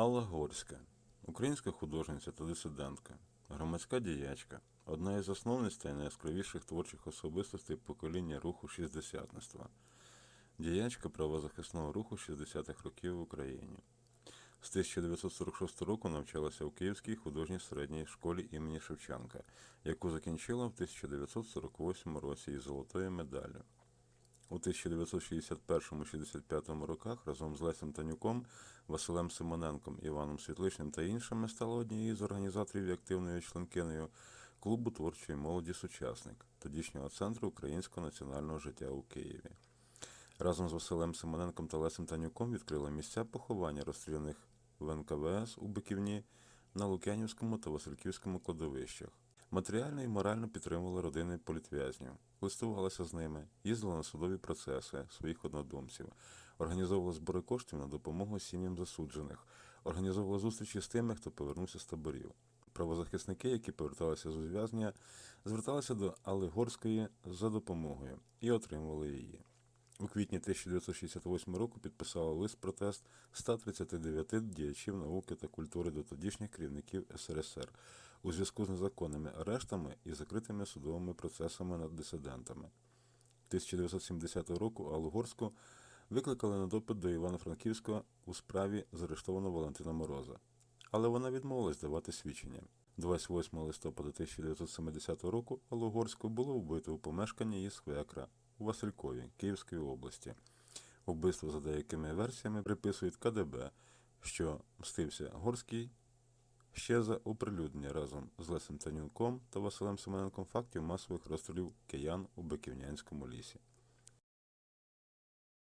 Алла Горська, українська художниця та дисидентка, громадська діячка, одна із засновниць та найяскравіших творчих особистостей покоління руху шістдесятництва, діячка правозахисного руху 60-х років в Україні. З 1946 року навчалася у Київській художній середній школі імені Шевченка, яку закінчила в 1948 році із золотою медаллю. У 1961-65 роках разом з Лесем Танюком, Василем Симоненком, Іваном Світличним та іншими стала однією з організаторів і активною членкиною клубу творчої молоді Сучасник, тодішнього центру українського національного життя у Києві. Разом з Василем Симоненком та Лесем Танюком відкрила місця поховання розстріляних в НКВС у Биківні на Лук'янівському та Васильківському кладовищах. Матеріально і морально підтримувала родини політв'язнів, листувалася з ними, їздила на судові процеси своїх однодумців, організовувала збори коштів на допомогу сім'ям засуджених, організовувала зустрічі з тими, хто повернувся з таборів. Правозахисники, які поверталися з ув'язнення, зверталися до Алли Горської за допомогою і отримували її. У квітні 1968 року підписала лист протест 139 діячів науки та культури до тодішніх керівників СРСР у зв'язку з незаконними арештами і закритими судовими процесами над дисидентами. 1970 року Аллу Горську викликали на допит до Івано-Франківського у справі заарештованого Валентина Мороза. Але вона відмовилась давати свідчення. 28 листопада 1970 року Аллу було вбито у помешканні її свекра у Василькові Київської області. Убивство, за деякими версіями приписують КДБ, що мстився Горський ще за оприлюднення разом з Лесем Танюком та Василем Семененком фактів масових розстрілів киян у Биківнянському лісі.